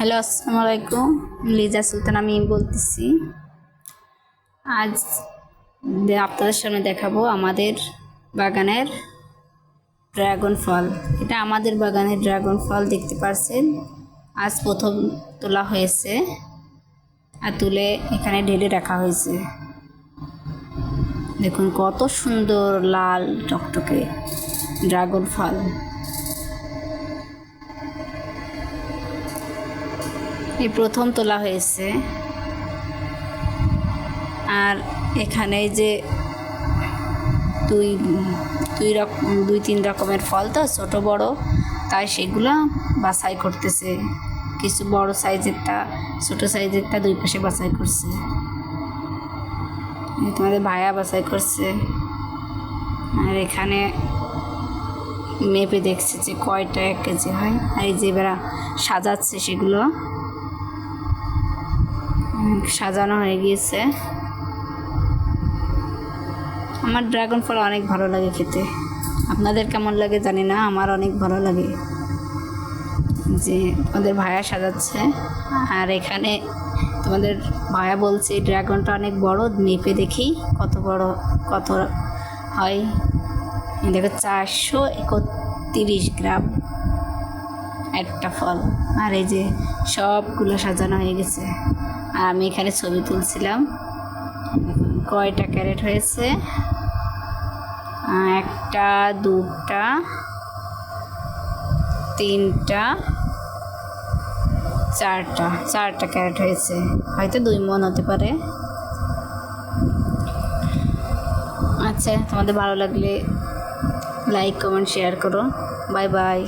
Hello, আসসালামু আলাইকুম। লিজা সুলতান, আমি বলতেছি, আজ আপনাদের সামনে দেখাবো আমাদের বাগানের ড্রাগন ফল। এটা আমাদের বাগানের ড্রাগন ফল, দেখতে পারছেন? আজ প্রথম তোলা হয়েছে আর তুলে এখানে ঢেলে রাখা হয়েছে। দেখুন, কত সুন্দর লাল টকটকে ড্রাগন ফল। প্রথম তোলা হয়েছে। আর এখানে যে দুই দুই রকম দুই, তিন রকমের ফল তো, ছোট, বড়, তাই সেগুলো বাছাই করতেছে। কিছু বড় সাইজেরটা ছোট সাইজেরটা দুই পাশে বাছাই করছে। তোমাদের ভায়া বাছাই করছে। আর এখানে মেপে দেখছে যে কয়টা এক কেজি হয়। আর এই যে এবার সাজাচ্ছে সেগুলো। সাজানো হয়ে গিয়েছে। আমার ড্রাগন ফল অনেক ভালো লাগে খেতে। আপনাদের কেমন লাগে জানি না, আমার অনেক ভালো লাগে। যে তোমাদের ভায়া সাজাচ্ছে। আর এখানে তোমাদের ভায়া বলছে ড্রাগনটা অনেক বড়, মেপে দেখি কত বড়, কত হয়। দেখো, চারশো একত্রিশ গ্রাম একটা ফল। আর এই যে সবগুলো সাজানো হয়ে গেছে। আমি এখানে ছবি তুলছিলাম। কয়টা ক্যারেট হয়েছে? একটা, দুটা, তিনটা, চারটা। চারটা ক্যারেট হয়েছে। হয়তো দুই মন হতে পারে। আচ্ছা তোমাদের ভালো লাগলে লাইক কমেন্ট শেয়ার করো। Bye bye